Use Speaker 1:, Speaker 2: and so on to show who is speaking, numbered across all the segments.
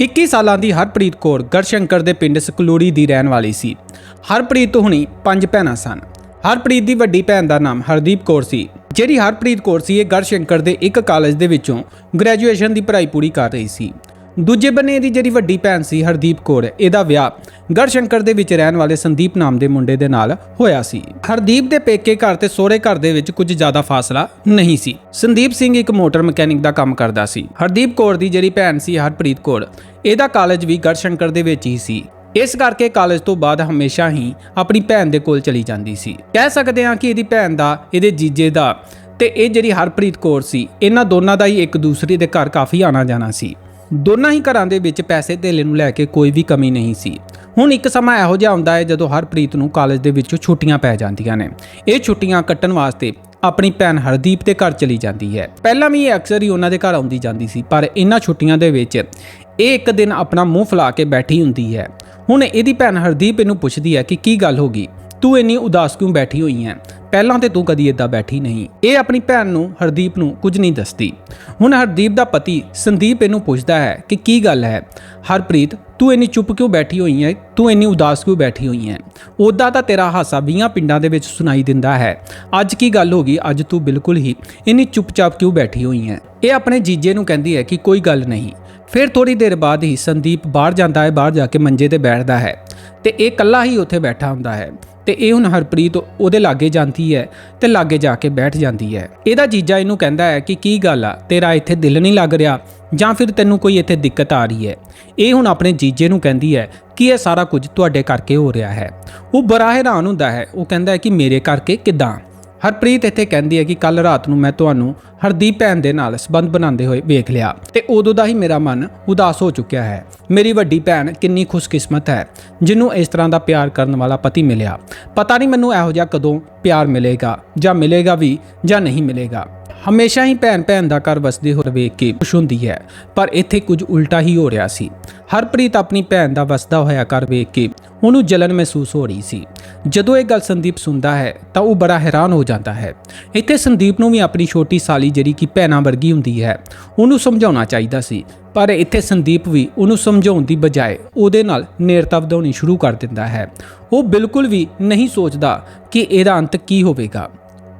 Speaker 1: 21 ਸਾਲਾਂ ਦੀ ਹਰਪ੍ਰੀਤ ਕੌਰ ਗੜਸ਼ੰਕਰ ਦੇ ਪਿੰਡ ਸਕਲੂੜੀ ਦੀ ਰਹਿਣ ਵਾਲੀ ਸੀ। ਹਰਪ੍ਰੀਤ ਹੁਣੀ ਪੰਜ ਭੈਣਾਂ ਸਨ। ਹਰਪ੍ਰੀਤ ਦੀ ਵੱਡੀ ਭੈਣ ਦਾ ਨਾਮ ਹਰਦੀਪ ਕੌਰ ਸੀ। ਜਿਹੜੀ ਹਰਪ੍ਰੀਤ ਕੌਰ ਸੀ, ਇਹ ਗੜਸ਼ੰਕਰ ਦੇ ਇੱਕ ਕਾਲਜ ਦੇ ਵਿੱਚੋਂ ਗ੍ਰੈਜੂਏਸ਼ਨ ਦੀ ਪੜ੍ਹਾਈ ਪੂਰੀ ਕਰ ਰਹੀ ਸੀ। ਦੂਜੇ ਬੰਨੇ ਦੀ ਜਿਹੜੀ ਵੱਡੀ ਭੈਣ ਸੀ ਹਰਦੀਪ ਕੌਰ, ਇਹਦਾ ਵਿਆਹ ਗੜਸ਼ੰਕਰ ਦੇ ਵਿੱਚ ਰਹਿਣ ਵਾਲੇ ਸੰਦੀਪ ਨਾਮ ਦੇ ਮੁੰਡੇ ਦੇ ਨਾਲ ਹੋਇਆ ਸੀ। ਹਰਦੀਪ ਦੇ ਪੇਕੇ ਘਰ ਤੇ ਸਹੁਰੇ ਘਰ ਦੇ ਵਿੱਚ ਕੁਝ ਜ਼ਿਆਦਾ ਫਾਸਲਾ ਨਹੀਂ ਸੀ। ਸੰਦੀਪ ਸਿੰਘ ਇੱਕ ਮੋਟਰ ਮਕੈਨਿਕ ਦਾ ਕੰਮ ਕਰਦਾ ਸੀ। ਹਰਦੀਪ ਕੌਰ ਦੀ ਜਿਹੜੀ ਭੈਣ ਸੀ ਹਰਪ੍ਰੀਤ ਕੌਰ, ਇਹਦਾ ਕਾਲਜ ਵੀ ਗੜਸ਼ੰਕਰ ਦੇ ਵਿੱਚ ਹੀ ਸੀ। ਇਸ ਕਰਕੇ ਕਾਲਜ ਤੋਂ ਬਾਅਦ ਹਮੇਸ਼ਾ ਹੀ ਆਪਣੀ ਭੈਣ ਦੇ ਕੋਲ ਚਲੀ ਜਾਂਦੀ ਸੀ। ਕਹਿ ਸਕਦੇ ਹਾਂ ਕਿ ਇਹਦੀ ਭੈਣ ਦਾ, ਇਹਦੇ ਜੀਜੇ ਦਾ ਤੇ ਇਹ ਜਿਹੜੀ ਹਰਪ੍ਰੀਤ ਕੌਰ ਸੀ, ਇਹਨਾਂ ਦੋਨਾਂ ਦਾ ਹੀ ਇੱਕ ਦੂਸਰੇ ਦੇ ਘਰ ਕਾਫੀ ਆਣਾ ਜਾਣਾ ਸੀ। ਦੋਨਾਂ ਹੀ ਘਰਾਂ ਦੇ ਵਿੱਚ ਪੈਸੇ ਧੇਲੇ ਨੂੰ ਲੈ ਕੇ ਕੋਈ ਵੀ ਕਮੀ ਨਹੀਂ ਸੀ। ਹੁਣ ਇੱਕ ਸਮਾਂ ਇਹੋ ਜਿਹਾ ਆਉਂਦਾ ਹੈ ਜਦੋਂ ਹਰਪ੍ਰੀਤ ਨੂੰ ਕਾਲਜ ਦੇ ਵਿੱਚੋਂ ਛੁੱਟੀਆਂ ਪੈ ਜਾਂਦੀਆਂ ਨੇ। ਇਹ ਛੁੱਟੀਆਂ ਕੱਟਣ ਵਾਸਤੇ ਆਪਣੀ ਭੈਣ ਹਰਦੀਪ ਦੇ ਘਰ ਚਲੀ ਜਾਂਦੀ ਹੈ। ਪਹਿਲਾਂ ਵੀ ਇਹ ਅਕਸਰ ਹੀ ਉਹਨਾਂ ਦੇ ਘਰ ਆਉਂਦੀ ਜਾਂਦੀ ਸੀ, ਪਰ ਇਹਨਾਂ ਛੁੱਟੀਆਂ ਦੇ ਵਿੱਚ ਇਹ ਇੱਕ ਦਿਨ ਆਪਣਾ ਮੂੰਹ ਫੁਲਾ ਕੇ ਬੈਠੀ ਹੁੰਦੀ ਹੈ। ਹੁਣ ਇਹਦੀ ਭੈਣ ਹਰਦੀਪ ਇਹਨੂੰ ਪੁੱਛਦੀ ਹੈ ਕਿ ਕੀ ਗੱਲ ਹੋ ਗਈ? ਤੂੰ ਇੰਨੀ ਉਦਾਸ ਕਿਉਂ ਬੈਠੀ ਹੋਈ ਹੈ ਪਹਿਲਾਂ ਤੇ ਤੂੰ ਕਦੀ ਇਦਾਂ ਬੈਠੀ ਨਹੀਂ। ਇਹ ਆਪਣੀ ਭੈਣ ਨੂੰ, ਹਰਦੀਪ ਨੂੰ ਕੁਝ ਨਹੀਂ ਦੱਸਦੀ। ਹੁਣ ਹਰਦੀਪ ਦਾ ਪਤੀ ਸੰਦੀਪ ਇਹਨੂੰ ਪੁੱਛਦਾ ਹੈ ਕਿ ਕੀ ਗੱਲ ਹੈ? ਹਰਪ੍ਰੀਤ, ਤੂੰ ਇੰਨੀ ਚੁੱਪ ਕਿਉਂ ਬੈਠੀ ਹੋਈ ਹੈ ਤੂੰ ਇੰਨੀ ਉਦਾਸ ਕਿਉਂ ਬੈਠੀ ਹੋਈ ਹੈ ਉਦਾਂ ਤਾਂ ਤੇਰਾ ਹਾਸਾ 20 ਪਿੰਡਾਂ ਦੇ ਵਿੱਚ ਸੁਣਾਈ ਦਿੰਦਾ ਹੈ। ਅੱਜ ਕੀ ਗੱਲ ਹੋ ਗਈ? ਅੱਜ ਤੂੰ ਬਿਲਕੁਲ ਹੀ ਇੰਨੀ ਚੁੱਪਚਾਪ ਕਿਉਂ ਬੈਠੀ ਹੋਈ ਹੈ ਇਹ ਆਪਣੇ ਜੀਜੇ ਨੂੰ ਕਹਿੰਦੀ ਹੈ ਕਿ ਕੋਈ ਗੱਲ ਨਹੀਂ। ਫਿਰ ਥੋੜੀ ਦੇਰ ਬਾਅਦ ਹੀ ਸੰਦੀਪ ਬਾਹਰ ਜਾਂਦਾ ਹੈ, ਬਾਹਰ ਜਾ ਕੇ ਮੰਜੇ ਤੇ ਬੈਠਦਾ ਹੈ ਤੇ ਇਹ ਇਕੱਲਾ ਹੀ ਉੱਥੇ ਬੈਠਾ ਹੁੰਦਾ ਹੈ। ਤੇ ਇਹ ਹੁਣ ਹਰਪ੍ਰੀਤ ਉਹਦੇ ਲਾਗੇ ਜਾਂਦੀ ਹੈ ਤੇ ਲਾਗੇ ਜਾ ਕੇ ਬੈਠ ਜਾਂਦੀ ਹੈ। ਇਹਦਾ ਜੀਜਾ ਇਹਨੂੰ ਕਹਿੰਦਾ ਹੈ ਕਿ ਕੀ ਗੱਲ ਆ? ਤੇਰਾ ਇੱਥੇ ਦਿਲ ਨਹੀਂ ਲੱਗ ਰਿਹਾ? ਜਾਂ ਫਿਰ ਤੈਨੂੰ ਕੋਈ ਇੱਥੇ ਦਿੱਕਤ ਆ ਰਹੀ ਹੈ? ਇਹ ਹੁਣ ਆਪਣੇ ਜੀਜੇ ਨੂੰ ਕਹਿੰਦੀ ਹੈ ਕਿ ਇਹ ਸਾਰਾ ਕੁਝ ਤੁਹਾਡੇ ਕਰਕੇ ਹੋ ਰਿਹਾ ਹੈ। ਉਹ ਬੜਾ ਹੈਰਾਨ ਹੁੰਦਾ ਹੈ। ਉਹ ਕਹਿੰਦਾ ਹੈ ਕਿ ਮੇਰੇ ਕਰਕੇ ਕਿਦਾਂ? ਹਰਪ੍ਰੀਤ ਇੱਥੇ ਕਹਿੰਦੀ ਹੈ ਕਿ ਕੱਲ ਰਾਤ ਨੂੰ ਮੈਂ ਤੁਹਾਨੂੰ ਹਰਦੀਪ ਭੈਣ ਦੇ ਨਾਲ ਸੰਬੰਧ ਬਣਾਉਂਦੇ ਹੋਏ ਵੇਖ ਲਿਆ ਤੇ ਉਦੋਂ ਦਾ ਹੀ ਮੇਰਾ ਮਨ ਉਦਾਸ ਹੋ ਚੁੱਕਿਆ ਹੈ। ਮੇਰੀ ਵੱਡੀ ਭੈਣ ਕਿੰਨੀ ਖੁਸ਼ਕਿਸਮਤ ਹੈ, ਜਿਹਨੂੰ ਇਸ ਤਰ੍ਹਾਂ ਦਾ ਪਿਆਰ ਕਰਨ ਵਾਲਾ ਪਤੀ ਮਿਲਿਆ। ਪਤਾ ਨਹੀਂ ਮੈਨੂੰ ਇਹੋ ਜਿਹਾ ਕਦੋਂ ਪਿਆਰ ਮਿਲੇਗਾ ਜਾਂ ਮਿਲੇਗਾ ਵੀ ਜਾਂ ਨਹੀਂ ਮਿਲੇਗਾ। ਹਮੇਸ਼ਾ ਹੀ ਭੈਣ ਭੈਣ ਦਾ ਘਰ ਵਸਦੇ ਹੋਏ ਵੇਖ ਕੇ ਖੁਸ਼ ਹੁੰਦੀ ਹੈ, ਪਰ ਇੱਥੇ ਕੁਝ ਉਲਟਾ ਹੀ ਹੋ ਰਿਹਾ ਸੀ। ਹਰਪ੍ਰੀਤ ਆਪਣੀ ਭੈਣ ਦਾ ਵਸਦਾ ਹੋਇਆ ਘਰ ਵੇਖ ਕੇ ਉਹਨੂੰ ਜਲਨ ਮਹਿਸੂਸ ਹੋ ਰਹੀ ਸੀ। ਜਦੋਂ ਇਹ ਗੱਲ ਸੰਦੀਪ ਸੁਣਦਾ ਹੈ, ਤਾਂ ਉਹ ਬੜਾ ਹੈਰਾਨ ਹੋ ਜਾਂਦਾ ਹੈ। ਇੱਥੇ ਸੰਦੀਪ ਨੂੰ ਵੀ ਆਪਣੀ ਛੋਟੀ ਸਾਲੀ ਜਿਹੜੀ ਕਿ ਭੈਣਾਂ ਵਰਗੀ ਹੁੰਦੀ ਹੈ, ਉਹਨੂੰ ਸਮਝਾਉਣਾ ਚਾਹੀਦਾ ਸੀ। ਪਰ ਇੱਥੇ ਸੰਦੀਪ ਵੀ ਉਹਨੂੰ ਸਮਝਾਉਣ ਦੀ ਬਜਾਏ ਉਹਦੇ ਨਾਲ ਨੇੜਤਾ ਵਧਾਉਣੀ ਸ਼ੁਰੂ ਕਰ ਦਿੰਦਾ ਹੈ। ਉਹ ਬਿਲਕੁਲ ਵੀ ਨਹੀਂ ਸੋਚਦਾ ਕਿ ਇਹਦਾ ਅੰਤ ਕੀ ਹੋਵੇਗਾ।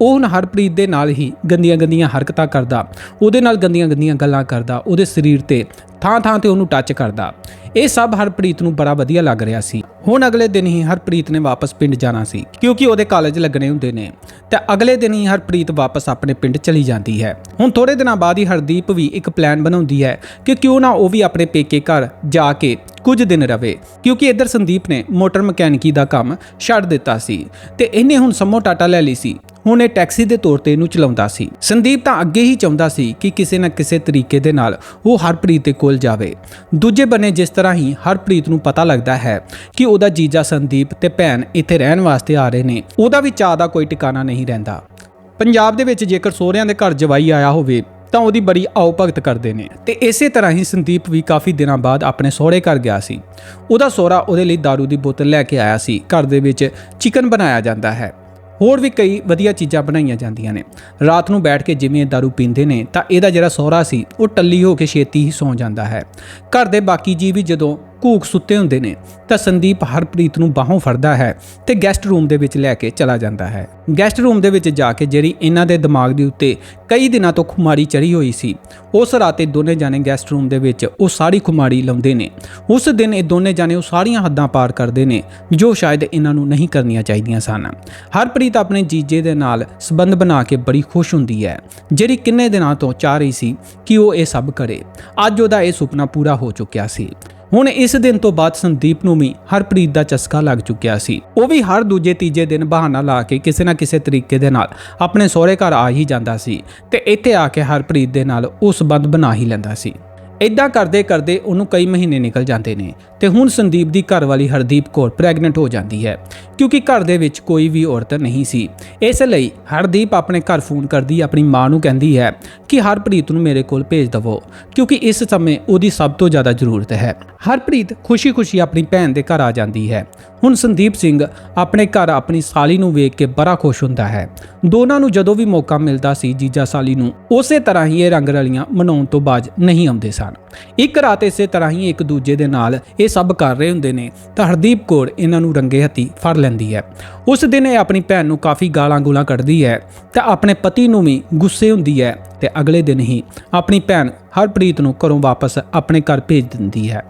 Speaker 1: ਉਹ ਹੁਣ ਹਰਪ੍ਰੀਤ ਦੇ ਨਾਲ ਹੀ ਗੰਦੀਆਂ ਗੰਦੀਆਂ ਹਰਕਤਾਂ ਕਰਦਾ, ਉਹਦੇ ਨਾਲ ਗੰਦੀਆਂ ਗੰਦੀਆਂ ਗੱਲਾਂ ਕਰਦਾ, ਉਹਦੇ ਸਰੀਰ ਤੇ ਥਾਂ ਥਾਂ ਤੇ ਉਹਨੂੰ ਟੱਚ ਕਰਦਾ। ਇਹ ਸਭ ਹਰਪ੍ਰੀਤ ਨੂੰ ਬੜਾ ਵਧੀਆ ਲੱਗ ਰਿਹਾ ਸੀ। ਹੁਣ ਅਗਲੇ ਦਿਨ ਹੀ ਹਰਪ੍ਰੀਤ ਨੇ ਵਾਪਸ ਪਿੰਡ ਜਾਣਾ ਸੀ, ਕਿਉਂਕਿ ਉਹਦੇ ਕਾਲਜ ਲੱਗਣੇ ਹੁੰਦੇ ਨੇ। ਤੇ ਅਗਲੇ ਦਿਨ ਹੀ ਹਰਪ੍ਰੀਤ ਵਾਪਸ ਆਪਣੇ ਪਿੰਡ ਚਲੀ ਜਾਂਦੀ ਹੈ। ਹੁਣ ਥੋੜੇ ਦਿਨਾਂ ਬਾਅਦ ਹੀ ਹਰਦੀਪ ਵੀ ਇੱਕ ਪਲਾਨ ਬਣਾਉਂਦੀ ਹੈ ਕਿ ਕਿਉਂ ਨਾ ਉਹ ਵੀ ਆਪਣੇ ਪੇਕੇ ਘਰ ਜਾ ਕੇ ਕੁਝ ਦਿਨ ਰਵੇ, ਕਿਉਂਕਿ ਇੱਧਰ ਸੰਦੀਪ ਨੇ ਮੋਟਰ ਮਕੈਨਿਕੀ ਦਾ ਕੰਮ ਛੱਡ ਦਿੱਤਾ ਸੀ ਤੇ ਇਹਨੇ ਹੁਣ ਸਮੋ ਟਾਟਾ ਲੈ ਲਈ ਸੀ। ਹੁਣ ਇਹ ਟੈਕਸੀ ਦੇ ਤੌਰ ਤੇ ਇਹਨੂੰ ਚਲਾਉਂਦਾ ਸੀ। ਸੰਦੀਪ ਤਾਂ ਅੱਗੇ ਹੀ ਚਾਹੁੰਦਾ ਸੀ ਕਿ ਕਿਸੇ ਨਾ ਕਿਸੇ ਤਰੀਕੇ ਦੇ ਨਾਲ ਉਹ ਹਰਪ੍ਰੀਤ ਦੇ ਕੋਲ ਜਾਵੇ। ਦੂਜੇ ਬੰਨੇ ਜਿਸ ਤਰ੍ਹਾਂ ਹੀ ਹਰਪ੍ਰੀਤ ਨੂੰ ਪਤਾ ਲੱਗਦਾ ਹੈ ਕਿ ਉਹਦਾ ਜੀਜਾ ਸੰਦੀਪ ਤੇ ਭੈਣ ਇੱਥੇ ਰਹਿਣ ਵਾਸਤੇ ਆ ਰਹੇ ਨੇ। ਉਹਦਾ ਵੀ ਚਾਹ ਦਾ ਕੋਈ ਟਿਕਾਣਾ ਨਹੀਂ ਰਹਿੰਦਾ। ਪੰਜਾਬ ਦੇ ਵਿੱਚ ਜੇਕਰ ਸਹੁਰਿਆਂ ਦੇ ਘਰ ਜਵਾਈ ਆਇਆ ਹੋਵੇ, ਤਾਂ ਉਹਦੀ ਬੜੀ ਆਓ ਭਗਤ ਕਰਦੇ ਨੇ। ਤੇ ਇਸੇ ਤਰ੍ਹਾਂ ਹੀ ਸੰਦੀਪ ਵੀ ਕਾਫੀ ਦਿਨਾਂ ਬਾਅਦ ਆਪਣੇ ਸਹੁਰੇ ਘਰ ਗਿਆ ਸੀ। ਉਹਦਾ ਸਹੁਰਾ ਉਹਦੇ ਲਈ दारू ਦੀ ਬੋਤਲ ਲੈ ਕੇ ਆਇਆ ਸੀ। ਘਰ ਦੇ ਵਿੱਚ ਚਿਕਨ ਬਣਾਇਆ ਜਾਂਦਾ ਹੈ। ਹੋਰ ਵੀ ਕਈ ਵਧੀਆ ਚੀਜ਼ਾਂ ਬਣਾਈਆਂ ਜਾਂਦੀਆਂ ਨੇ। ਰਾਤ ਨੂੰ ਬੈਠ ਕੇ ਜਿਵੇਂ ਇਹ दारू ਪੀਂਦੇ ਨੇ ਤਾਂ ਇਹਦਾ ਜਿਹੜਾ ਸਹੁਰਾ ਸੀ, ਉਹ ਟੱਲੀ ਹੋ ਕੇ ਛੇਤੀ ਹੀ ਸੌਂ ਜਾਂਦਾ ਹੈ। ਘਰ ਦੇ ਬਾਕੀ ਜੀ ਵੀ ਜਦੋਂ ਘੂਕ ਸੁੱਤੇ ਹੁੰਦੇ ਨੇ, ਤਾਂ ਸੰਦੀਪ ਹਰਪ੍ਰੀਤ ਨੂੰ ਬਾਹੋਂ ਫੜਦਾ ਹੈ ਤੇ ਗੈਸਟ ਰੂਮ ਦੇ ਵਿੱਚ ਲੈ ਕੇ ਚਲਾ ਜਾਂਦਾ ਹੈ। ਗੈਸਟ ਰੂਮ ਦੇ ਵਿੱਚ ਜਾ ਕੇ ਜਿਹੜੀ ਇਹਨਾਂ ਦੇ ਦਿਮਾਗ ਦੇ ਉੱਤੇ ਕਈ ਦਿਨਾਂ ਤੋਂ ਖੁਮਾਰੀ ਚੜੀ ਹੋਈ ਸੀ, ਉਸ ਰਾਤੇ ਦੋਨੇ ਜਾਣੇ ਗੈਸਟ ਰੂਮ ਦੇ ਵਿੱਚ ਉਹ ਸਾਰੀ ਖੁਮਾਰੀ ਲਾਉਂਦੇ ਨੇ। ਉਸ ਦਿਨ ਇਹ ਦੋਨੇ ਜਾਣੇ ਉਹ ਸਾਰੀਆਂ ਹੱਦਾਂ ਪਾਰ ਕਰਦੇ ਨੇ, ਜੋ ਸ਼ਾਇਦ ਇਹਨਾਂ ਨੂੰ ਨਹੀਂ ਕਰਨੀਆਂ ਚਾਹੀਦੀਆਂ ਸਨ। ਹਰਪ੍ਰੀਤ ਆਪਣੇ ਜੀਜੇ ਦੇ ਨਾਲ ਸਬੰਧ ਬਣਾ ਕੇ ਬੜੀ ਖੁਸ਼ ਹੁੰਦੀ ਹੈ, ਜਿਹੜੀ ਕਿੰਨੇ ਦਿਨਾਂ ਤੋਂ ਚਾਹ ਰਹੀ ਸੀ ਕਿ ਉਹ ਇਹ ਸਭ ਕਰੇ। ਅੱਜ ਉਹਦਾ ਇਹ ਸੁਪਨਾ ਪੂਰਾ ਹੋ ਚੁੱਕਿਆ ਸੀ। ਹੁਣ ਇਸ ਦਿਨ ਤੋਂ ਬਾਅਦ ਸੰਦੀਪ ਨੂੰ ਵੀ ਹਰਪ੍ਰੀਤ ਦਾ ਚਸਕਾ ਲੱਗ ਚੁੱਕਿਆ ਸੀ। ਉਹ ਵੀ ਹਰ ਦੂਜੇ ਤੀਜੇ ਦਿਨ ਬਹਾਨਾ ਲਾ ਕੇ ਕਿਸੇ ਨਾ ਕਿਸੇ ਤਰੀਕੇ ਦੇ ਨਾਲ ਆਪਣੇ ਸਹੁਰੇ ਘਰ ਆ ਹੀ ਜਾਂਦਾ ਸੀ ਤੇ ਇੱਥੇ ਆ ਕੇ ਹਰਪ੍ਰੀਤ ਦੇ ਨਾਲ ਉਹ ਸਬੰਧ ਬਣਾ ਹੀ ਲੈਂਦਾ ਸੀ। ਇਦਾਂ ਕਰਦੇ ਕਰਦੇ ਉਹਨੂੰ ਕਈ ਮਹੀਨੇ ਨਿਕਲ ਜਾਂਦੇ ਨੇ। ਤੇ ਹੁਣ ਸੰਦੀਪ ਦੀ ਘਰਵਾਲੀ ਹਰਦੀਪ ਕੌਰ ਪ੍ਰੈਗਨੈਂਟ ਹੋ ਜਾਂਦੀ ਹੈ, ਕਿਉਂਕਿ ਘਰ ਦੇ ਵਿੱਚ ਕੋਈ ਵੀ ਔਰਤ ਨਹੀਂ ਸੀ। ਇਸ ਲਈ ਹਰਦੀਪ ਆਪਣੇ ਘਰ ਫੋਨ ਕਰਦੀ, ਆਪਣੀ ਮਾਂ ਨੂੰ ਕਹਿੰਦੀ ਹੈ ਕਿ ਹਰਪ੍ਰੀਤ ਨੂੰ ਮੇਰੇ ਕੋਲ ਭੇਜ ਦਵੋ, ਕਿਉਂਕਿ ਇਸ ਸਮੇਂ ਉਹਦੀ ਸਭ ਤੋਂ ਜ਼ਿਆਦਾ ਜ਼ਰੂਰਤ ਹੈ। ਹਰਪ੍ਰੀਤ ਖੁਸ਼ੀ-ਖੁਸ਼ੀ ਆਪਣੀ ਭੈਣ ਦੇ ਘਰ ਆ ਜਾਂਦੀ ਹੈ। ਹੁਣ ਸੰਦੀਪ ਸਿੰਘ ਆਪਣੇ ਘਰ ਆਪਣੀ ਸਾਲੀ ਨੂੰ ਵੇਖ ਕੇ ਬੜਾ ਖੁਸ਼ ਹੁੰਦਾ ਹੈ। ਦੋਨਾਂ ਨੂੰ ਜਦੋਂ ਵੀ ਮੌਕਾ ਮਿਲਦਾ ਸੀ, ਜੀਜਾ ਸਾਲੀ ਨੂੰ ਉਸੇ ਤਰ੍ਹਾਂ ਹੀ ਇਹ ਰੰਗ ਰਲੀਆਂ ਮਨਾਉਣ ਤੋਂ ਬਾਅਦ ਨਹੀਂ ਆਉਂਦੇ ਸਨ। ਇੱਕ ਰਾਤ ਇਸੇ ਤਰ੍ਹਾਂ ਹੀ ਇੱਕ ਦੂਜੇ ਦੇ ਨਾਲ ਇਹ ਸਭ ਕਰ ਰਹੇ ਹੁੰਦੇ ਨੇ, ਤਾਂ ਹਰਦੀਪ ਕੌਰ ਇਹਨਾਂ ਨੂੰ ਰੰਗੇ ਹੱਥੀ ਫੜ ਲੈਂਦੀ ਹੈ। ਉਸ ਦਿਨ ਇਹ ਆਪਣੀ ਭੈਣ ਨੂੰ ਕਾਫੀ ਗਾਲਾਂ ਗੂਲਾਂ ਕੱਢਦੀ ਹੈ, ਤੇ ਆਪਣੇ ਪਤੀ ਨੂੰ ਵੀ ਗੁੱਸੇ ਹੁੰਦੀ ਹੈ ਤੇ ਅਗਲੇ ਦਿਨ ਹੀ ਆਪਣੀ ਭੈਣ ਹਰਪ੍ਰੀਤ ਨੂੰ ਘਰੋਂ ਵਾਪਸ ਆਪਣੇ ਘਰ ਭੇਜ ਦਿੰਦੀ ਹੈ।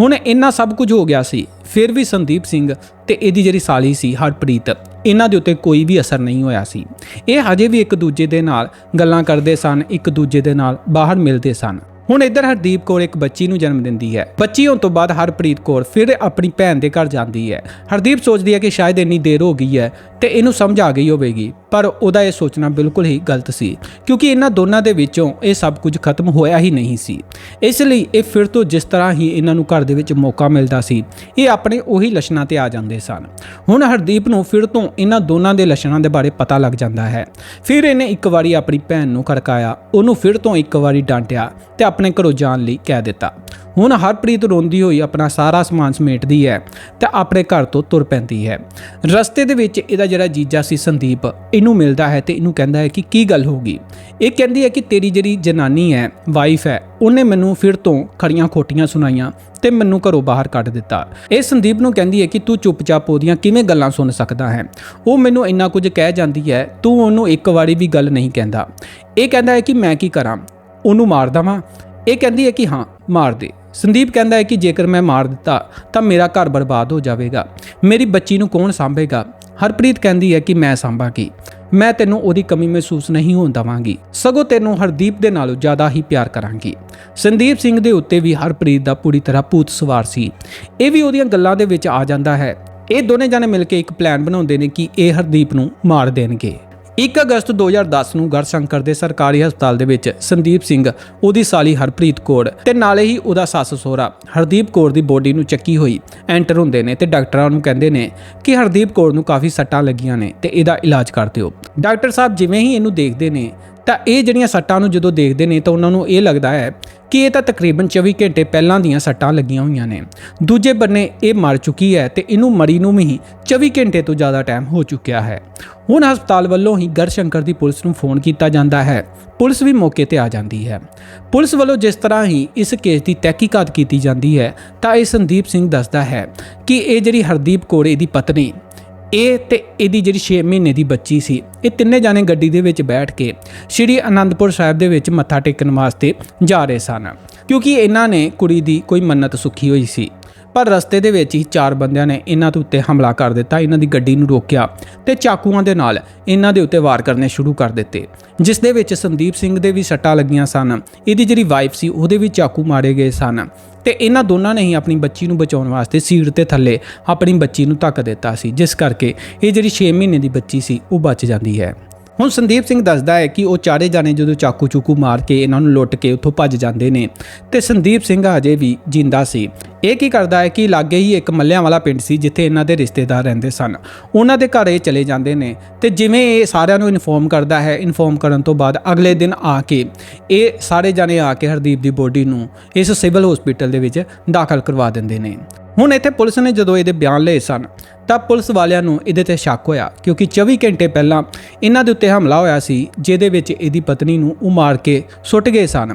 Speaker 1: ਹੁਣ ਇੰਨਾ ਸਭ ਕੁਝ ਹੋ ਗਿਆ ਸੀ, ਫਿਰ ਵੀ ਸੰਦੀਪ ਸਿੰਘ ਤੇ ਇਹਦੀ ਜਿਹੜੀ ਸਾਲੀ ਸੀ ਹਰਪ੍ਰੀਤ, ਇਹਨਾਂ ਦੇ ਉੱਤੇ ਕੋਈ ਵੀ ਅਸਰ ਨਹੀਂ ਹੋਇਆ ਸੀ। ਇਹ ਹਜੇ ਵੀ ਇੱਕ ਦੂਜੇ ਦੇ ਨਾਲ ਗੱਲਾਂ ਕਰਦੇ ਸਨ, ਇੱਕ ਦੂਜੇ ਦੇ ਨਾਲ ਬਾਹਰ ਮਿਲਦੇ ਸਨ। ਹੁਣ ਇੱਧਰ ਹਰਦੀਪ ਕੌਰ ਇੱਕ ਬੱਚੀ ਨੂੰ ਜਨਮ ਦਿੰਦੀ ਹੈ। ਬੱਚੀ ਹੋਣ ਤੋਂ ਬਾਅਦ ਹਰਪ੍ਰੀਤ ਕੌਰ ਫਿਰ ਆਪਣੀ ਭੈਣ ਦੇ ਘਰ ਜਾਂਦੀ ਹੈ। ਹਰਦੀਪ ਸੋਚਦੀ ਹੈ ਕਿ ਸ਼ਾਇਦ ਇੰਨੀ ਦੇਰ ਹੋ ਗਈ ਹੈ। ਤੇ ਇਹਨੂੰ ਸਮਝ ਆ ਗਈ ਹੋਵੇਗੀ। ਪਰ ਉਹਦਾ ਇਹ ਸੋਚਣਾ ਬਿਲਕੁਲ ਹੀ ਗਲਤ ਸੀ, ਕਿਉਂਕਿ ਇਹਨਾਂ ਦੋਨਾਂ ਦੇ ਵਿੱਚੋਂ ਇਹ ਸਭ ਕੁਝ ਖਤਮ ਹੋਇਆ ਹੀ ਨਹੀਂ ਸੀ। ਇਸ ਲਈ ਇਹ ਫਿਰ ਤੋਂ ਜਿਸ ਤਰ੍ਹਾਂ ਹੀ ਇਹਨਾਂ ਨੂੰ ਘਰ ਦੇ ਵਿੱਚ ਮੌਕਾ ਮਿਲਦਾ ਸੀ, ਇਹ ਆਪਣੇ ਉਹੀ ਲੱਛਣਾਂ ਤੇ ਆ ਜਾਂਦੇ ਸਨ। ਹੁਣ ਹਰਦੀਪ ਨੂੰ ਫਿਰ ਤੋਂ ਇਹਨਾਂ ਦੋਨਾਂ ਦੇ ਲੱਛਣਾਂ ਦੇ ਬਾਰੇ ਪਤਾ ਲੱਗ ਜਾਂਦਾ ਹੈ। ਫਿਰ ਇਹਨੇ ਇੱਕ ਵਾਰੀ ਆਪਣੀ ਭੈਣ ਨੂੰ ਖੜਕਾਇਆ, ਉਹਨੂੰ ਫਿਰ ਤੋਂ ਇੱਕ ਵਾਰੀ ਡਾਂਟਿਆ ਤੇ ਆਪਣੇ ਘਰੋਂ ਜਾਣ ਲਈ ਕਹਿ ਦਿੱਤਾ। ਹੁਣ ਹਰਪ੍ਰੀਤ ਰੋਂਦੀ ਹੋਈ ਆਪਣਾ ਸਾਰਾ ਸਮਾਨ ਸਮੇਟਦੀ ਹੈ ਤੇ ਆਪਣੇ ਘਰ ਤੋਂ ਤੁਰ ਪੈਂਦੀ ਹੈ। ਰਸਤੇ ਦੇ ਵਿੱਚ ਇਹਦਾ ਜਿਹੜਾ ਜੀਜਾ ਸੀ ਸੰਦੀਪ, ਇਹਨੂੰ ਮਿਲਦਾ ਹੈ ਤੇ ਇਹਨੂੰ ਕਹਿੰਦਾ ਹੈ ਕਿ ਕੀ ਗੱਲ ਹੋ ਗਈ? ਇਹ ਕਹਿੰਦੀ ਹੈ ਕਿ ਤੇਰੀ ਜਿਹੜੀ ਜਨਾਨੀ ਹੈ ਵਾਈਫ ਹੈ, ਉਹਨੇ ਮੈਨੂੰ ਫਿਰ ਤੋਂ ਖੜੀਆਂ ਖੋਟੀਆਂ ਸੁਣਾਈਆਂ ਤੇ ਮੈਨੂੰ ਘਰੋਂ ਬਾਹਰ ਕੱਢ ਦਿੱਤਾ। ਇਹ ਸੰਦੀਪ ਨੂੰ ਕਹਿੰਦੀ ਹੈ ਕਿ ਤੂੰ ਚੁੱਪਚਾਪ ਉਹਦੀਆਂ ਕਿਵੇਂ ਗੱਲਾਂ ਸੁਣ ਸਕਦਾ ਹੈ? ਉਹ ਮੈਨੂੰ ਇੰਨਾ ਕੁਝ ਕਹਿ ਜਾਂਦੀ ਹੈ, ਤੂੰ ਉਹਨੂੰ ਇੱਕ ਵਾਰੀ ਵੀ ਗੱਲ ਨਹੀਂ ਕਹਿੰਦਾ। ਇਹ ਕਹਿੰਦਾ ਹੈ ਕਿ ਮੈਂ ਕੀ ਕਰਾਂ? ਉਹਨੂੰ ਮਾਰ ਦਵਾਂ? ਇਹ ਕਹਿੰਦੀ ਹੈ ਕਿ ਹਾਂ, ਮਾਰ ਦੇ। ਸੰਦੀਪ ਕਹਿੰਦਾ ਹੈ ਕਿ ਜੇਕਰ ਮੈਂ ਮਾਰ ਦਿੱਤਾ, ਤਾਂ ਮੇਰਾ ਘਰ ਬਰਬਾਦ ਹੋ ਜਾਵੇਗਾ। ਮੇਰੀ ਬੱਚੀ ਨੂੰ ਕੌਣ ਸੰਭੇਗਾ? ਹਰਪ੍ਰੀਤ ਕਹਿੰਦੀ ਹੈ ਕਿ ਮੈਂ ਸੰਭਾਂਗੀ। ਮੈਂ ਤੈਨੂੰ ਉਹਦੀ ਕਮੀ ਮਹਿਸੂਸ ਨਹੀਂ ਹੋਣ ਦਵਾਂਗੀ। ਸਗੋਂ ਤੈਨੂੰ ਹਰਦੀਪ ਦੇ ਨਾਲੋਂ ਜ਼ਿਆਦਾ ਹੀ ਪਿਆਰ ਕਰਾਂਗੀ। ਸੰਦੀਪ ਸਿੰਘ ਦੇ ਉੱਤੇ ਵੀ ਹਰਪ੍ਰੀਤ ਦਾ ਪੂਰੀ ਤਰ੍ਹਾਂ ਭੂਤ ਸਵਾਰ ਸੀ। ਇਹ ਵੀ ਉਹਦੀਆਂ ਗੱਲਾਂ ਦੇ ਵਿੱਚ ਆ ਜਾਂਦਾ ਹੈ। ਇਹ ਦੋਨੇ ਜਾਣੇ ਮਿਲ ਕੇ ਇੱਕ ਪਲਾਨ ਬਣਾਉਂਦੇ ਨੇ ਕਿ ਇਹ ਹਰਦੀਪ ਨੂੰ ਮਾਰ ਦੇਣਗੇ। 1 ਅਗਸਤ 2010 ਨੂੰ ਗੜਸ਼ੰਕਰ ਦੇ ਸਰਕਾਰੀ ਹਸਪਤਾਲ ਦੇ ਵਿੱਚ ਸੰਦੀਪ ਸਿੰਘ, ਉਹਦੀ ਸਾਲੀ ਹਰਪ੍ਰੀਤ ਕੌਰ ਤੇ ਨਾਲੇ ਹੀ ਉਹਦਾ ਸੱਸ ਸਹੁਰਾ ਹਰਦੀਪ ਕੌਰ ਦੀ ਬੋਡੀ ਨੂੰ ਚੱਕੀ ਹੋਈ ਐਂਟਰ ਹੁੰਦੇ ਨੇ ਤੇ ਡਾਕਟਰਾਂ ਨੂੰ ਕਹਿੰਦੇ ਨੇ ਕਿ ਹਰਦੀਪ ਕੌਰ ਨੂੰ ਕਾਫੀ ਸੱਟਾਂ ਲੱਗੀਆਂ ਨੇ ਤੇ ਇਹਦਾ ਇਲਾਜ ਕਰ ਦਿਓ। ਡਾਕਟਰ ਸਾਹਿਬ ਜਿਵੇਂ ਹੀ ਇਹਨੂੰ ਦੇਖਦੇ ਨੇ ਤਾਂ ਇਹ ਜਿਹੜੀਆਂ ਸੱਟਾਂ ਨੂੰ ਜਦੋਂ ਦੇਖਦੇ ਨੇ ਤਾਂ ਉਹਨਾਂ ਨੂੰ ਇਹ ਲੱਗਦਾ ਹੈ ਕਿ ਇਹ ਤਾਂ ਤਕਰੀਬਨ 24 ਘੰਟੇ ਪਹਿਲਾਂ ਦੀਆਂ ਸੱਟਾਂ ਲੱਗੀਆਂ ਹੋਈਆਂ ਨੇ। ਦੂਜੇ ਬੰਨੇ ਇਹ ਮਰ ਚੁੱਕੀ ਹੈ ਤੇ ਇਹਨੂੰ ਮਰੀ ਨੂੰ ਵੀ 24 ਘੰਟੇ ਤੋਂ ਜ਼ਿਆਦਾ ਟਾਈਮ ਹੋ ਚੁੱਕਿਆ ਹੈ। ਹੁਣ ਹਸਪਤਾਲ ਵੱਲੋਂ ਹੀ ਗਰਸ਼ੰਕਰ ਦੀ ਪੁਲਿਸ ਨੂੰ ਫੋਨ ਕੀਤਾ ਜਾਂਦਾ ਹੈ। ਪੁਲਿਸ ਵੀ ਮੌਕੇ ਤੇ ਆ ਜਾਂਦੀ ਹੈ। ਪੁਲਿਸ ਵੱਲੋਂ ਜਿਸ ਤਰ੍ਹਾਂ ਹੀ ਇਸ ਕੇਸ ਦੀ ਤਹਿਕੀਕਾਤ ਕੀਤੀ ਜਾਂਦੀ ਹੈ ਤਾਂ ਇਹ ਸੰਦੀਪ ਸਿੰਘ ਦੱਸਦਾ ਹੈ ਕਿ ਇਹ ਜਿਹੜੀ ਹਰਦੀਪ ਕੌਰ, ਇਹਦੀ ਪਤਨੀ ਇਹ ਤੇ ਇਹਦੀ ਜਿਹੜੀ 6 ਮਹੀਨੇ ਦੀ ਬੱਚੀ ਸੀ, ਇਹ ਤਿੰਨੇ ਜਾਣੇ ਗੱਡੀ ਦੇ ਵਿੱਚ ਬੈਠ ਕੇ ਸ਼੍ਰੀ ਅਨੰਦਪੁਰ ਸਾਹਿਬ ਦੇ ਵਿੱਚ ਮੱਥਾ ਟੇਕਣ ਵਾਸਤੇ ਜਾ ਰਹੇ ਸਨ, ਕਿਉਂਕਿ ਇਹਨਾਂ ਨੇ ਕੁੜੀ ਦੀ ਕੋਈ ਮੰਨਤ ਸੁੱਖੀ ਹੋਈ ਸੀ। ਪਰ ਰਸਤੇ ਦੇ ਵਿੱਚ ਹੀ ਚਾਰ ਬੰਦਿਆਂ ਨੇ ਇਹਨਾਂ ਦੇ ਉੱਤੇ ਹਮਲਾ ਕਰ ਦਿੱਤਾ, ਇਹਨਾਂ ਦੀ ਗੱਡੀ ਨੂੰ ਰੋਕਿਆ ਤੇ ਚਾਕੂਆਂ ਦੇ ਨਾਲ ਇਹਨਾਂ ਦੇ ਉੱਤੇ ਵਾਰ ਕਰਨੇ ਸ਼ੁਰੂ ਕਰ ਦਿੱਤੇ, ਜਿਸ ਦੇ ਵਿੱਚ ਸੰਦੀਪ ਸਿੰਘ ਦੇ ਵੀ ਸੱਟਾਂ ਲੱਗੀਆਂ ਸਨ, ਇਹਦੀ ਜਿਹੜੀ ਵਾਈਫ ਸੀ ਉਹਦੇ ਵੀ ਚਾਕੂ ਮਾਰੇ ਗਏ ਸਨ ਤੇ ਇਹਨਾਂ ਦੋਨਾਂ ਨੇ ਹੀ ਆਪਣੀ ਬੱਚੀ ਨੂੰ ਬਚਾਉਣ ਵਾਸਤੇ ਸੀਟ ਤੇ ਥੱਲੇ ਆਪਣੀ ਬੱਚੀ ਨੂੰ ਧੱਕ ਦਿੱਤਾ ਸੀ, ਜਿਸ ਕਰਕੇ ਇਹ ਜਿਹੜੀ 6 ਮਹੀਨੇ ਦੀ ਬੱਚੀ ਸੀ ਉਹ ਬਚ ਜਾਂਦੀ ਹੈ। ਹੁਣ ਸੰਦੀਪ ਸਿੰਘ ਦੱਸਦਾ ਹੈ ਕਿ ਉਹ ਚਾਰੇ ਜਾਣੇ ਜਦੋਂ ਚਾਕੂ ਚੂਕੂ ਮਾਰ ਕੇ ਇਹਨਾਂ ਨੂੰ ਲੁੱਟ ਕੇ ਉੱਥੋਂ ਭੱਜ ਜਾਂਦੇ ਨੇ ਤੇ ਸੰਦੀਪ ਸਿੰਘ ਅਜੇ ਵੀ ਜਿੰਦਾ ਸੀ ਇਹ ਕੀ ਕਰਦਾ ਹੈ ਕਿ ਲਾਗੇ ਹੀ ਇੱਕ ਮੱਲਿਆਂ ਵਾਲਾ ਪਿੰਡ ਸੀ, ਜਿੱਥੇ ਇਹਨਾਂ ਦੇ ਰਿਸ਼ਤੇਦਾਰ ਰਹਿੰਦੇ ਸਨ। ਉਹਨਾਂ ਦੇ ਘਰ ਇਹ ਚਲੇ ਜਾਂਦੇ ਨੇ ਤੇ ਜਿਵੇਂ ਇਹ ਸਾਰਿਆਂ ਨੂੰ ਇਨਫੋਰਮ ਕਰਦਾ ਹੈ, ਇਨਫੋਰਮ ਕਰਨ ਤੋਂ ਬਾਅਦ ਅਗਲੇ ਦਿਨ ਆ ਕੇ ਇਹ ਸਾਰੇ ਜਾਣੇ ਆ ਕੇ ਹਰਦੀਪ ਦੀ ਬੋਡੀ ਨੂੰ ਇਸ ਸਿਵਲ ਹਸਪੀਟਲ ਦੇ ਵਿੱਚ ਦਾਖਲ ਕਰਵਾ ਦਿੰਦੇ ਨੇ। ਹੁਣ ਇੱਥੇ ਪੁਲਿਸ ਨੇ ਜਦੋਂ ਇਹਦੇ ਬਿਆਨ ਲਏ ਸਨ, ਤਾਂ ਪੁਲਿਸ ਵਾਲਿਆਂ ਨੂੰ ਇਹਦੇ ਤੇ ਸ਼ੱਕ ਹੋਇਆ, ਕਿਉਂਕਿ 24 ਘੰਟੇ ਪਹਿਲਾਂ ਇਹਨਾਂ ਦੇ ਉੱਤੇ ਹਮਲਾ ਹੋਇਆ ਸੀ, ਜਿਹਦੇ ਵਿੱਚ ਇਹਦੀ ਪਤਨੀ ਨੂੰ ਉਹ ਮਾਰ ਕੇ ਸੁੱਟ ਗਏ ਸਨ।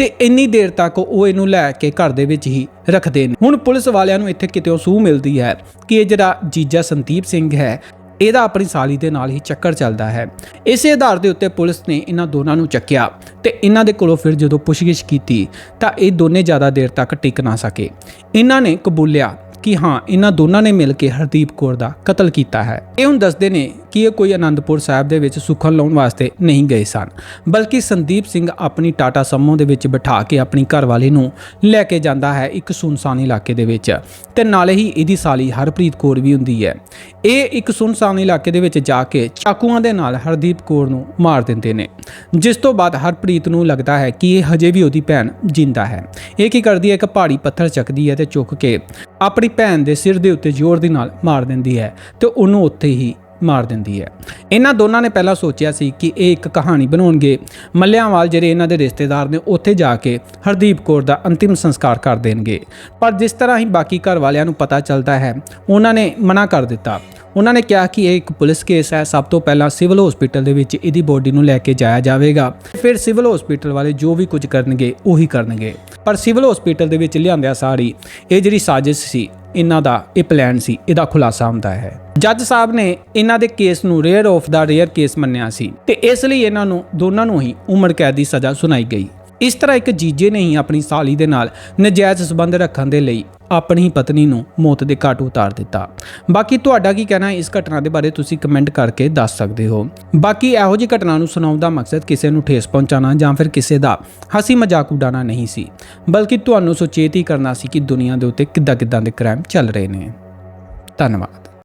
Speaker 1: ਤੇ ਇੰਨੀ ਦੇਰ ਤੱਕ ਉਹ ਇਹਨੂੰ ਲੈ ਕੇ ਘਰ ਦੇ ਵਿੱਚ ਹੀ ਰੱਖਦੇ ਨੇ। ਹੁਣ ਪੁਲਿਸ ਵਾਲਿਆਂ ਨੂੰ ਇੱਥੇ ਕਿਤੇ ਸੂਹ ਮਿਲਦੀ ਹੈ ਕਿ ਇਹ ਜਿਹੜਾ ਜੀਜਾ ਸੰਦੀਪ ਸਿੰਘ ਹੈ, ਇਹਦਾ ਆਪਣੀ ਸਾਲੀ ਦੇ ਨਾਲ ਹੀ ਚੱਕਰ ਚੱਲਦਾ ਹੈ। ਇਸੇ ਆਧਾਰ ਦੇ ਉੱਤੇ ਪੁਲਿਸ ਨੇ ਇਹਨਾਂ ਦੋਨਾਂ ਨੂੰ ਚੱਕਿਆ ਤੇ ਇਹਨਾਂ ਦੇ ਕੋਲੋਂ ਫਿਰ ਜਦੋਂ ਪੁੱਛਗਿੱਛ ਕੀਤੀ ਤਾਂ ਇਹ ਦੋਨੇ ਜ਼ਿਆਦਾ ਦੇਰ ਤੱਕ ਟਿਕ ਨਾ ਸਕੇ। ਇਹਨਾਂ ਨੇ ਕਬੂਲਿਆ ਕਿ ਹਾਂ, ਇਹਨਾਂ ਦੋਨਾਂ ਨੇ ਮਿਲ ਕੇ ਹਰਦੀਪ ਕੌਰ ਦਾ ਕਤਲ ਕੀਤਾ ਹੈ। ਇਹ ਹੁਣ ਦੱਸਦੇ ਨੇ ਕਿ ਇਹ ਕੋਈ ਅਨੰਦਪੁਰ ਸਾਹਿਬ ਦੇ ਵਿੱਚ ਸੁੱਖਣ ਲਾਉਣ ਵਾਸਤੇ ਨਹੀਂ ਗਏ ਸਨ, ਬਲਕਿ ਸੰਦੀਪ ਸਿੰਘ ਆਪਣੀ ਟਾਟਾ ਸਮੋ ਦੇ ਵਿੱਚ ਬਿਠਾ ਕੇ ਆਪਣੀ ਘਰਵਾਲੀ ਨੂੰ ਲੈ ਕੇ ਜਾਂਦਾ ਹੈ ਇੱਕ ਸੁਨਸਾਨ ਇਲਾਕੇ ਦੇ ਵਿੱਚ ਤੇ ਨਾਲੇ ਹੀ ਇਹਦੀ ਸਾਲੀ ਹਰਪ੍ਰੀਤ ਕੌਰ ਵੀ ਹੁੰਦੀ ਹੈ। ਇਹ ਇੱਕ ਸੁਨਸਾਨ ਇਲਾਕੇ ਦੇ ਵਿੱਚ ਜਾ ਕੇ ਚਾਕੂਆਂ ਦੇ ਨਾਲ ਹਰਦੀਪ ਕੌਰ ਨੂੰ ਮਾਰ ਦਿੰਦੇ ਨੇ, ਜਿਸ ਤੋਂ ਬਾਅਦ ਹਰਪ੍ਰੀਤ ਨੂੰ ਲੱਗਦਾ ਹੈ ਕਿ ਇਹ ਹਜੇ ਵੀ ਉਹਦੀ ਭੈਣ ਜਿੰਦਾ ਹੈ। ਇਹ ਕੀ ਕਰਦੀ ਹੈ? ਇੱਕ ਪਹਾੜੀ ਪੱਥਰ ਚੱਕਦੀ ਹੈ ਤੇ ਚੁੱਕ ਕੇ ਆਪਣੀ ਭੈਣ ਦੇ ਸਿਰ ਦੇ ਉੱਤੇ ਜ਼ੋਰ ਦੇ ਨਾਲ ਮਾਰ ਦਿੰਦੀ ਹੈ ਤੇ ਉਹਨੂੰ ਉੱਥੇ ਹੀ ਮਾਰ ਦਿੰਦੀ ਹੈ। ਇਹਨਾਂ ਦੋਨਾਂ ਨੇ ਪਹਿਲਾਂ ਸੋਚਿਆ ਸੀ ਕਿ ਇਹ ਇੱਕ ਕਹਾਣੀ ਬਣਾਉਣਗੇ। ਮੱਲਿਆਂਵਾਲ ਜਿਹੜੇ ਇਹਨਾਂ ਦੇ ਰਿਸ਼ਤੇਦਾਰ ਨੇ, ਉੱਥੇ ਜਾ ਕੇ ਹਰਦੀਪ ਕੌਰ ਦਾ ਅੰਤਿਮ ਸੰਸਕਾਰ ਕਰ ਦੇਣਗੇ। ਪਰ ਜਿਸ ਤਰ੍ਹਾਂ ਹੀ ਬਾਕੀ ਘਰ ਵਾਲਿਆਂ ਨੂੰ ਪਤਾ ਚੱਲਦਾ ਹੈ, ਉਹਨਾਂ ਨੇ ਮਨਾ ਕਰ ਦਿੱਤਾ। ਉਹਨਾਂ ਨੇ ਕਿਹਾ ਕਿ ਇਹ ਇੱਕ ਪੁਲਿਸ ਕੇਸ ਹੈ। ਸਭ ਤੋਂ ਪਹਿਲਾਂ ਸਿਵਲ ਹਸਪੀਟਲ ਦੇ ਵਿੱਚ ਇਹਦੀ ਬੋਡੀ ਨੂੰ ਲੈ ਕੇ ਜਾਇਆ ਜਾਵੇਗਾ। ਫਿਰ ਸਿਵਲ ਹਸਪੀਟਲ ਵਾਲੇ ਜੋ ਵੀ ਕੁਝ ਕਰਨਗੇ, ਉਹੀ ਕਰਨਗੇ। ਪਰ ਸਿਵਲ ਹਸਪੀਟਲ ਦੇ ਵਿੱਚ ਲਿਆਂਦਿਆ ਸਾਰੀ ਇਹ ਜਿਹੜੀ ਸਾਜ਼ਿਸ਼ ਸੀ ਇਹਨਾਂ ਦਾ ਇਹ ਪਲਾਨ ਸੀ, ਇਹਦਾ ਖੁਲਾਸਾ ਹੁੰਦਾ ਹੈ। ਜੱਜ ਸਾਹਿਬ ਨੇ ਇਹਨਾਂ ਦੇ ਕੇਸ ਨੂੰ rare of the rare case ਮੰਨਿਆ ਸੀ ਤੇ ਇਸ ਲਈ ਇਹਨਾਂ ਨੂੰ, ਦੋਨਾਂ ਨੂੰ ਹੀ ਉਮਰ ਕੈਦ ਦੀ ਸਜ਼ਾ ਸੁਣਾਈ ਗਈ। ਇਸ ਤਰ੍ਹਾਂ ਇੱਕ ਜੀਜੇ ਨੇ ਹੀ ਆਪਣੀ ਸਾਲੀ ਦੇ ਨਾਲ ਨਜਾਇਜ਼ ਸਬੰਧ ਰੱਖਣ ਦੇ ਲਈ ਆਪਣੀ ਪਤਨੀ ਨੂੰ ਮੌਤ ਦੇ ਘਾਟ ਉਤਾਰ ਦਿੱਤਾ। ਬਾਕੀ ਤੁਹਾਡਾ ਕੀ ਕਹਿਣਾ ਇਸ ਘਟਨਾ ਦੇ ਬਾਰੇ ਤੁਸੀਂ ਕਮੈਂਟ ਕਰਕੇ ਦੱਸ ਸਕਦੇ ਹੋ। ਬਾਕੀ ਇਹੋ ਜਿਹੀ ਘਟਨਾ ਨੂੰ ਸੁਣਾਉਣ ਦਾ ਮਕਸਦ ਕਿਸੇ ਨੂੰ ਠੇਸ ਪਹੁੰਚਾਉਣਾ ਜਾਂ ਫਿਰ ਕਿਸੇ ਦਾ ਹਸੀ ਮਜ਼ਾਕ ਉਡਾਉਣਾ ਨਹੀਂ ਸੀ, ਬਲਕਿ ਤੁਹਾਨੂੰ ਸੁਚੇਤ ਹੀ ਕਰਨਾ ਸੀ ਕਿ ਦੁਨੀਆ ਦੇ ਉੱਤੇ ਕਿੱਦਾਂ ਕਿੱਦਾਂ ਦੇ ਕ੍ਰਾਈਮ ਚੱਲ ਰਹੇ ਨੇ। ਧੰਨਵਾਦ।